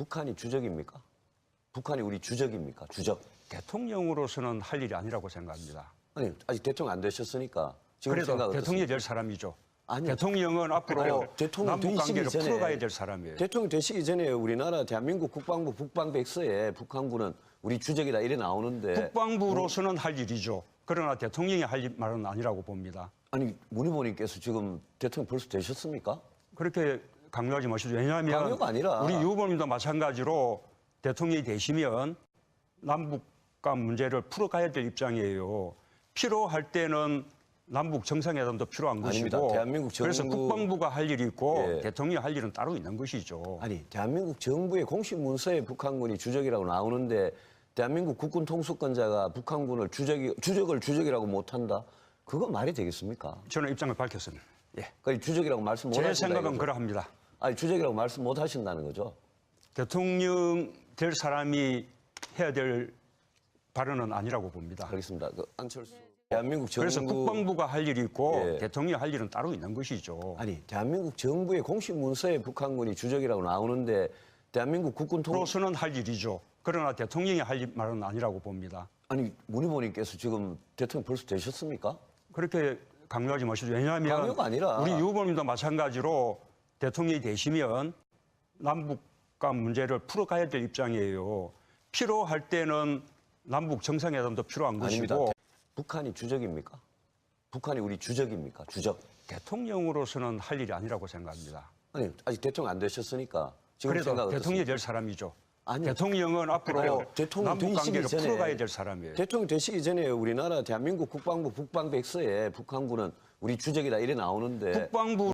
북한이 주적입니까? 북한이 우리 주적입니까? 주적. 대통령으로서는 할 일이 아니라고 생각합니다. 아니 아직 대통령 안 되셨으니까 지금 그래도 생각 대통령이 될 사람이죠. 아니, 대통령은 앞으로. 대통령 남북 관계를 전에 풀어가야 될 사람이에요. 대통령 되시기 전에 우리나라 대한민국 국방부 북방백서에 북한군은 우리 주적이다 이래 나오는데 국방부로서는 할 일이죠. 그러나 대통령이 할 일- 말은 아니라고 봅니다. 아니 문희보님께서 지금 대통령 벌써 되셨습니까? 그렇게 강요하지 마시죠. 왜냐하면 우리 유 후보님도 마찬가지로 대통령이 되시면 남북 간 문제를 풀어가야 될 입장이에요. 필요할 때는 남북 정상회담도 필요한 아닙니다. 것이고 대한민국 그래서 정부- 국방부가 할 일이 있고 예. 대통령이 할 일은 따로 있는 것이죠. 아니 대한민국 정부의 공식 문서에 북한군이 주적이라고 나오는데 대한민국 국군 통수권자가 북한군을 주적이 주적을 주적이라고 못한다? 그거 말이 되겠습니까? 저는 입장을 밝혔습니다. 예. 그 주적이라고 말씀 못제 하신다. 생각은 이거죠? 그러합니다. 아니 주적이라고 말씀 못 하신다는 거죠. 대통령 될 사람이 해야 될 발언은 아니라고 봅니다. 알겠습니다. 그 안철수 대한민국 정부 그래서 국방부가 할 일이 있고 예. 대통령이 할 일은 따로 있는 것이죠. 아니 대한민국 정부의 공식 문서에 북한군이 주적이라고 나오는데 대한민국 국군 통 로서는 할 일이죠. 그러나 대통령이 할 일- 말은 아니라고 봅니다. 아니 문희보님께서 지금 대통령 벌써 되셨습니까? 그렇게 강요하지 마시죠. 왜냐하면 강요가 아니라 우리 유 후보님도 마찬가지로 대통령이 되시면 남북 간 문제를 풀어가야 될 입장이에요. 필요할 때는 남북 정상회담도 필요한 아닙니다. 것이고 북한이 주적입니까? 북한이 우리 주적입니까? 주적. 대통령으로서는 할 일이 아니라고 생각합니다. 아니 아직 대통령 안 되셨으니까 지금 그래도 대통령이 될 사람이죠. 아니, 대통령은 앞으로. 대통령 남북 관계를 전에 풀어가야 될 사람이에요. 대통령 되시기 전에 우리나라 대한민국 국방부 북방백서에 북한군은 우리 주적이다 이래 나오는데 국방부